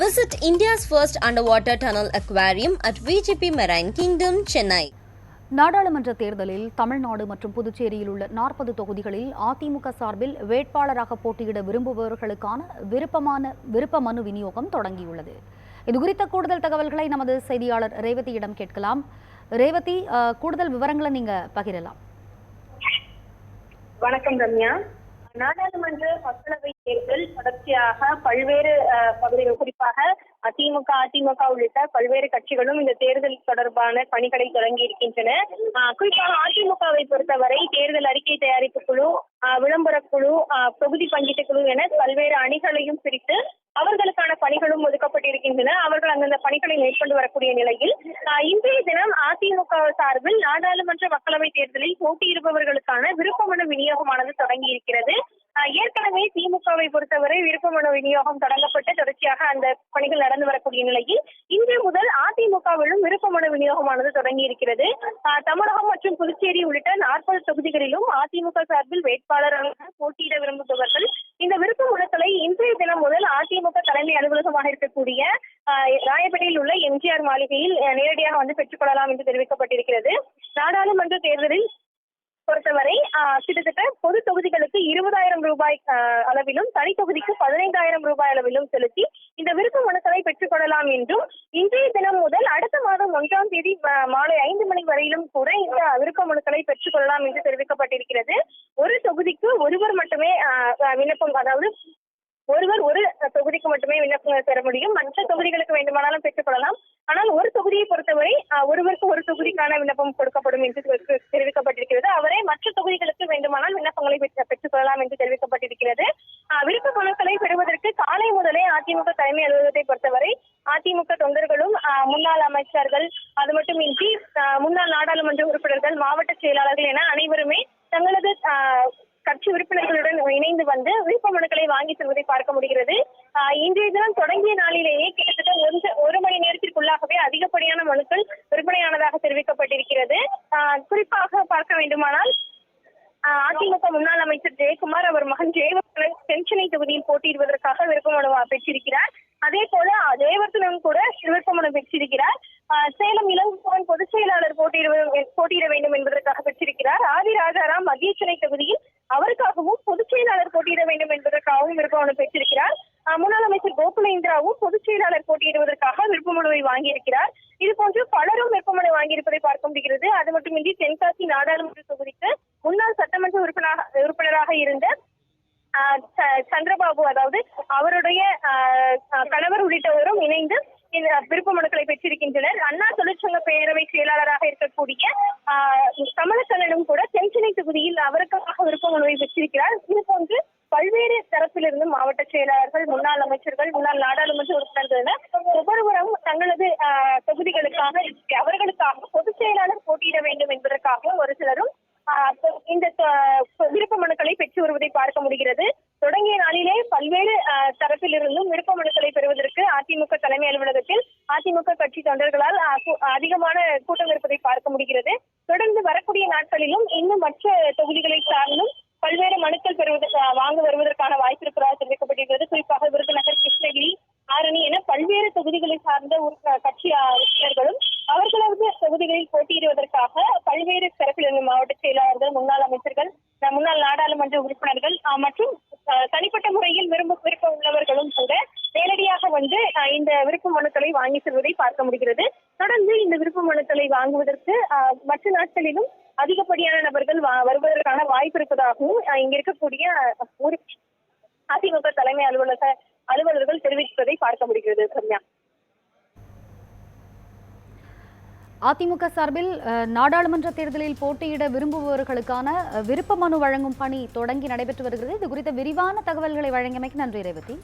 Visit India's first underwater tunnel aquarium at VGP Marine Kingdom, Chennai. நாடாளுமன்ற தேர்தலில் தமிழ்நாடு மற்றும் புதுச்சேரியில் உள்ள நாற்பது தொகுதிகளில் அதிமுக சார்பில் வேட்பாளராக போட்டியிட விரும்புபவர்களுக்கான விருப்பமான விருப்ப மனு விநியோகம் தொடங்கியுள்ளது. இதுகுறித்த கூடுதல் தகவல்களை நமது செய்தியாளர் ரேவதியிடம் கேட்கலாம். ரேவதி கூடுதல் விவரங்களை நீங்க பகிரலாம். வணக்கம் ரம்யா. நாடாளுமன்ற மக்களவை தேர்தல் தொடர்ச்சியாக பல்வேறு பகுதிகள் குறிப்பாக திமுக அதிமுக உள்ளிட்ட பல்வேறு கட்சிகளும் இந்த தேர்தல் தொடர்பான பணிகளை தொடங்கி இருக்கின்றன. குறிப்பாக அதிமுகவை பொறுத்தவரை தேர்தல் அறிக்கை தயாரிப்பு குழு அஹ், விளம்பரக் குழு தொகுதி பங்கீட்டு குழு என பல்வேறு அணிகளையும் பிரித்து அவர்களுக்கு பணிகளும் ஒதுக்கப்பட்டிருக்கின்றன. அவர்கள் அந்தந்த பணிகளை மேற்கொண்டு வரக்கூடிய நிலையில் இன்றைய தினம் அதிமுக சார்பில் நாடாளுமன்ற மக்களவை தேர்தலில் போட்டியிடுபவர்களுக்கான விருப்ப மனு விநியோகமானது தொடங்கி இருக்கிறது ஏற்கனவே திமுகவை பொறுத்தவரை விருப்ப மனு விநியோகம் தொடங்கப்பட்டு தொடர்ச்சியாக அந்த பணிகள் நடந்து வரக்கூடிய நிலையில் இன்று முதல் அதிமுகவிலும் விருப்ப மனு விநியோகமானது தொடங்கி இருக்கிறது தமிழகம் மற்றும் புதுச்சேரி உள்ளிட்ட நாற்பது தொகுதிகளிலும் அதிமுக சார்பில் வேட்பாளராக போட்டியிட விரும்புபவர்கள் இந்த விருப்ப மனுக்களை இன்றைய தினம் முதல் அதிமுக தலைமை அலுவலகமாக இருக்கக்கூடிய ராயப்பேட்டையில் உள்ள எம்ஜிஆர் மாளிகையில் நேரடியாக வந்து பெற்றுக்கொள்ளலாம் என்று தெரிவிக்கப்பட்டிருக்கிறது. நாடாளுமன்ற தேர்தலில் பொறுத்தவரை ஆஹ், கிட்டத்தட்ட பொது தொகுதிகளுக்கு இருபதாயிரம் ரூபாய் அளவிலும் தனி தொகுதிக்கு பதினைந்தாயிரம் ரூபாய் அளவிலும் செலுத்தி இந்த விருப்ப மனுக்களை பெற்றுக்கொள்ளலாம் என்றும் இன்றைய தினம் முதல் அடுத்த மாதம் ஒன்றாம் தேதி மாலை ஐந்து மணி வரையிலும் கூட இந்த விருப்ப மனுக்களை பெற்றுக்கொள்ளலாம் என்று தெரிவிக்கப்பட்டிருக்கிறது. ஒரு தொகுதிக்கு ஒருவர் மட்டுமே ஆஹ், விண்ணப்பம் அதாவது ஒருவர் ஒரு தொகுதிக்கு மட்டுமே விண்ணப்பங்கள் பெற முடியும். மற்ற தொகுதிகளுக்கு வேண்டுமானாலும் பெற்றுக்கொள்ளலாம் ஆனால் ஒரு தொகுதியை பொறுத்தவரை ஒருவருக்கு ஒரு தொகுதிக்கான விண்ணப்பம் கொடுக்கப்படும் என்று தெரி- அவரே மற்ற தொகுதிகளுக்கு வேண்டுமானால் விண்ணப்பங்களை பெற்றுக்கொள்ளலாம் என்று தெரிவிக்கப்பட்டிருக்கிறது. விருப்ப மனுக்களை பெறுவதற்கு காலை முதலே அதிமுக தலைமை அலுவலகத்தை பொறுத்தவரை அதிமுக தொண்டர்களும் ஆஹ், முன்னாள் அமைச்சர்கள் அது மட்டுமின்றி முன்னாள் நாடாளுமன்ற உறுப்பினர்கள் மாவட்ட செயலாளர்கள் என அனைவருமே தங்களது ஆஹ், கட்சி உறுப்பினர் இணைந்து வந்து விருப்ப மனுக்களை வாங்கி செல்வதை பார்க்க முடிகிறது. இன்றைய தினம் தொடங்கிய நாளிலேயே கிட்டத்தட்ட ஒரு ஒரு மணி நேரத்திற்குள்ளாகவே அதிகப்படியான மனுக்கள் விற்பனையானதாக தெரிவிக்கப்பட்டிருக்கிறது. குறிப்பாக பார்க்க வேண்டுமானால் அதிமுக முன்னாள் அமைச்சர் ஜெயக்குமார் அவர் மகன் ஜெயவர்தனன் தென்சென்னை தொகுதியில் போட்டியிடுவதற்காக விருப்பமனு பெற்றிருக்கிறார். அதே போல ஜெயவர்தனன் கூட விருப்பமனு பெற்றிருக்கிறார். சேலம் இளங்கோவன் பொதுச் செயலாளர் போட்டியிட போட்டியிட வேண்டும் என்பதற்காக பெற்றிருக்கிறார். ஆதி ராஜாராம் மத்திய தொகுதியில் செயலாளர் போட்டியிட வேண்டும் என்பதற்காகவும் விருப்ப மனு பெற்றிருக்கிறார். ஆஹ் முன்னாள் அமைச்சர் கோகுலேந்திராவும் பொதுச் செயலாளர் போட்டியிடுவதற்காக விருப்பமனுவை வாங்கியிருக்கிறார். இது போன்று பலரும் விருப்பமனு வாங்கியிருப்பதை பார்க்க முடிகிறது. அது மட்டுமின்றி தென்காசி நாடாளுமன்ற தொகுதிக்கு முன்னாள் சட்டமன்ற உறுப்பினராக உறுப்பினராக இருந்த சந்திரபாபு அதாவது அவருடைய கணவர் உள்ளிட்டவரும் இணைந்து விருப்ப மனுக்களை பெற்றிருக்கின்றனர். அண்ணா தொழிற்சங்க பேரவை செயலாளராக இருக்கக்கூடிய ஆஹ், கமலக்கண்ணனும் கூட தென்சென்னை தொகுதியில் அவருக்காக விருப்ப மனுவை பெற்றிருக்கிறார். போன்று பல்வேறு தரப்பிலிருந்து மாவட்ட செயலாளர்கள் முன்னாள் அமைச்சர்கள் முன்னாள் நாடாளுமன்ற உறுப்பினர்கள் என ஒவ்வொருவரும் தங்களது தொகுதிகளுக்காக அவர்களுக்காக பொதுச் செயலாளர் போட்டியிட வேண்டும் என்பதற்காகவும் ஒரு சிலரும் இந்த விருப்ப மனுக்களை பெற்று வருவதை பார்க்க முடிகிறது. தொடங்கிய நாளிலே பல்வேறு ஆஹ், தரப்பிலிருந்தும் விருப்ப மனுக்களை பெறுவதற்கு அதிமுக தலைமை அலுவலகத்தில் அதிமுக கட்சி தொண்டர்களால் அதிகமான கூட்டம் இருப்பதை பார்க்க முடிகிறது. தொடர்ந்து வரக்கூடிய நாட்களிலும் இன்னும் மற்ற தொகுதிகளை சார்ந்தும் பல்வேறு மனுக்கள் பெறுவதற்கு வாங்க வருவதற்கான வாய்ப்பு இருப்பதாக தெரிவிக்கப்பட்டிருக்கிறது. குறிப்பாக விருதுநகர் கிருஷ்ணகிரி ஆரணி என பல்வேறு தொகுதிகளை சார்ந்த கட்சி உறுப்பினர்களும் அவர்களது தொகுதிகளில் போட்டியிடுவதற்காக பல்வேறு தரப்பிலிருந்து மாவட்ட செயலாளர்கள் முன்னாள் அமைச்சர்கள் முன்னாள் நாடாளுமன்ற உறுப்பினர்கள் மற்றும் தனிப்பட்ட முறையில் விரும்ப விருப்பம் உள்ளவர்களும் கூட நேரடியாக வந்து இந்த விருப்ப மனுக்களை வாங்கி செல்வதை பார்க்க முடிகிறது. தொடர்ந்து இந்த விருப்ப மனுக்களை வாங்குவதற்கு மற்ற நாட்களிலும் அதிகப்படியான நபர்கள் வா- வருவதற்கான வாய்ப்பு இருப்பதாகவும் இங்க இருக்கக்கூடிய ஒரு அதிமுக தலைமை அலுவலக அலுவலர்கள் தெரிவிப்பதை பார்க்க முடிகிறது சம்யா அதிமுக சார்பில் நாடாளுமன்ற தேர்தலில் போட்டியிட விரும்புபவர்களுக்கான விருப்ப மனு வழங்கும் பணி தொடங்கி நடைபெற்று வருகிறது. இது குறித்த விரிவான தகவல்களை வழங்கியமைக்கு நன்றி ரேவதி.